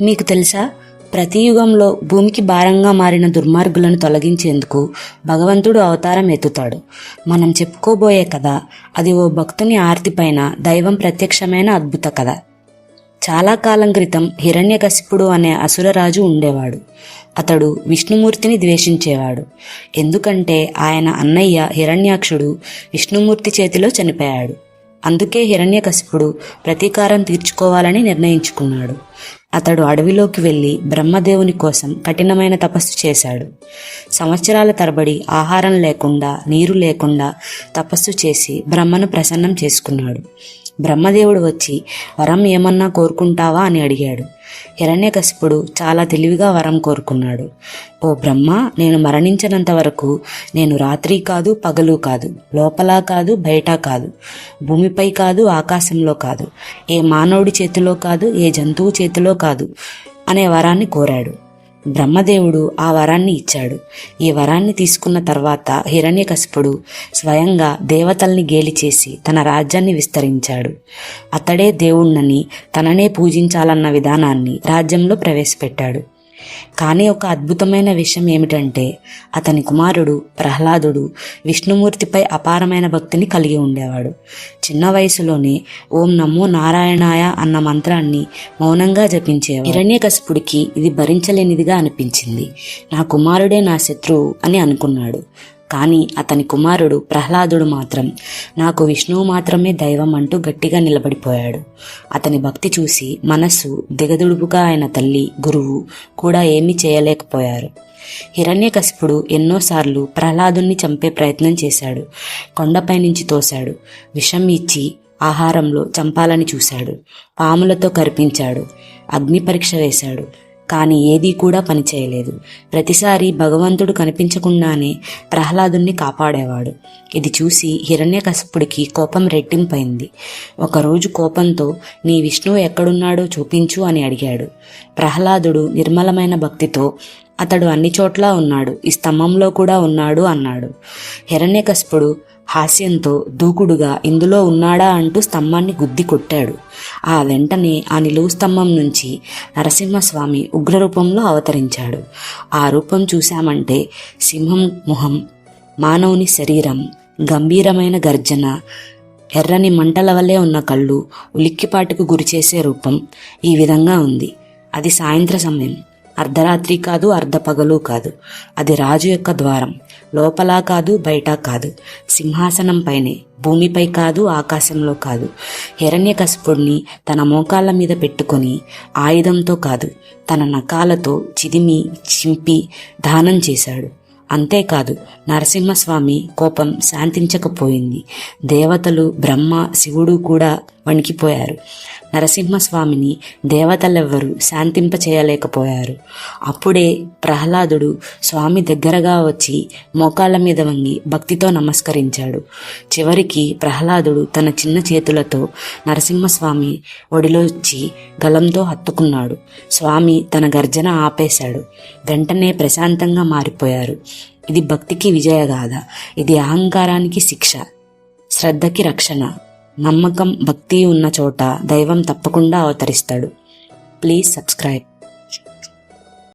మీకు తెలుసా? ప్రతి యుగంలో భూమికి భారంగా మారిన దుర్మార్గులను తొలగించేందుకు భగవంతుడు అవతారం ఎత్తుతాడు. మనం చెప్పుకోబోయే కథ అది ఓ భక్తుని ఆర్తిపైన దైవం ప్రత్యక్షమైన అద్భుత కథ. చాలా కాలం క్రితం హిరణ్యకశిపుడు అనే అసురరాజు ఉండేవాడు. అతడు విష్ణుమూర్తిని ద్వేషించేవాడు. ఎందుకంటే ఆయన అన్నయ్య హిరణ్యాక్షుడు విష్ణుమూర్తి చేతిలో చనిపోయాడు. అందుకే హిరణ్యకశిపుడు ప్రతీకారం తీర్చుకోవాలని నిర్ణయించుకున్నాడు. అతడు అడవిలోకి వెళ్ళి బ్రహ్మదేవుని కోసం కఠినమైన తపస్సు చేశాడు. సంవత్సరాల తరబడి ఆహారం లేకుండా నీరు లేకుండా తపస్సు చేసి బ్రహ్మను ప్రసన్నం చేసుకున్నాడు. బ్రహ్మదేవుడు వచ్చి వరం ఏమన్నా కోరుకుంటావా? అని అడిగాడు. హిరణ్యకశిపుడు చాలా తెలివిగా వరం కోరుకున్నాడు. ఓ బ్రహ్మ నేను మరణించినంత వరకు నేను రాత్రి కాదు పగలు కాదు లోపల కాదు బయట కాదు భూమిపై కాదు ఆకాశంలో కాదు ఏ మానవుడి చేతిలో కాదు ఏ జంతువు చేతిలో కాదు అనే వరాన్ని కోరాడు. బ్రహ్మదేవుడు ఆ వరాన్ని ఇచ్చాడు. ఈ వరాన్ని తీసుకున్న తర్వాత హిరణ్యకశిపుడు స్వయంగా దేవతల్ని గేలి చేసి తన రాజ్యాన్ని విస్తరించాడు. అతడే దేవుణ్ణని తననే పూజించాలన్న విధానాన్ని రాజ్యంలో ప్రవేశపెట్టాడు. కానీ ఒక అద్భుతమైన విషయం ఏమిటంటే అతని కుమారుడు ప్రహ్లాదుడు విష్ణుమూర్తిపై అపారమైన భక్తిని కలిగి ఉండేవాడు. చిన్న వయసులోనే ఓం నమో నారాయణాయ అన్న మంత్రాన్ని మౌనంగా జపించేవాడు. హిరణ్యకశిపుడికి ఇది భరించలేనిదిగా అనిపించింది. నా కుమారుడే నా శత్రువు అని అనుకున్నాడు. కానీ అతని కుమారుడు ప్రహ్లాదుడు మాత్రం నాకు విష్ణువు మాత్రమే దైవం అంటూ గట్టిగా నిలబడిపోయాడు. అతని భక్తి చూసి మనస్సు దిగదుడుపుగా ఆయన తల్లి గురువు కూడా ఏమీ చేయలేకపోయారు. హిరణ్యకశిపుడు ఎన్నోసార్లు ప్రహ్లాదుని చంపే ప్రయత్నం చేశాడు. కొండపై నుంచి తోశాడు. విషం ఇచ్చి ఆహారంలో చంపాలని చూశాడు. పాములతో కరిపించాడు. అగ్ని పరీక్ష వేశాడు. కానీ ఏదీ కూడా పనిచేయలేదు ప్రతిసారి భగవంతుడు కనిపించకుండానే ప్రహ్లాదుణ్ణి కాపాడేవాడు. ఇది చూసి హిరణ్యకశపుడికి కోపం రెట్టింపైంది. ఒకరోజు కోపంతో నీ విష్ణువు ఎక్కడున్నాడో చూపించు అని అడిగాడు. ప్రహ్లాదుడు నిర్మలమైన భక్తితో అతడు అన్ని చోట్ల ఉన్నాడు. ఈ స్తంభంలో కూడా ఉన్నాడు అన్నాడు. హిరణ్యకశపుడు హాస్యంతో దూకుడుగా ఇందులో ఉన్నాడా అంటూ స్తంభాన్ని గుద్ది కొట్టాడు. ఆ వెంటనే ఆ నిలువు స్తంభం నుంచి నరసింహస్వామి ఉగ్రరూపంలో అవతరించాడు. ఆ రూపం చూశామంటే సింహం ముఖం మానవుని శరీరం గంభీరమైన గర్జన ఎర్రని మంటల వల్లే ఉన్న కళ్ళు ఉలిక్కిపాటుకు గురిచేసే రూపం ఈ విధంగా ఉంది. అది సాయంత్ర సమయం. అర్ధరాత్రి కాదు అర్ధపగలు కాదు. అది రాజు యొక్క ద్వారం. లోపల కాదు బయట కాదు. సింహాసనం పైనే భూమిపై కాదు ఆకాశంలో కాదు. హిరణ్యకశపుడిని తన మోకాళ్ళ మీద పెట్టుకొని ఆయుధంతో కాదు తన నకాలతో చిదిమి చింపి దానం చేశాడు. అంతేకాదు నరసింహస్వామి కోపం శాంతించకపోయింది. దేవతలు బ్రహ్మ శివుడు కూడా వణికిపోయారు. నరసింహస్వామిని దేవతలెవ్వరూ శాంతింప చేయలేకపోయారు అప్పుడే ప్రహ్లాదుడు స్వామి దగ్గరగా వచ్చి మోకాళ్ళ మీద వంగి భక్తితో నమస్కరించాడు. చివరికి ప్రహ్లాదుడు తన చిన్న చేతులతో నరసింహస్వామి ఒడిలోచ్చి గలంతో హత్తుకున్నాడు. స్వామి తన గర్జన ఆపేశాడు. వెంటనే ప్రశాంతంగా మారిపోయారు. ఇది భక్తికి విజయగాథ. ఇది అహంకారానికి శిక్ష. శ్రద్ధకి రక్షణ. నమ్మకం భక్తి ఉన్న చోట దైవం తప్పకుండా అవతరిస్తాడు. Please subscribe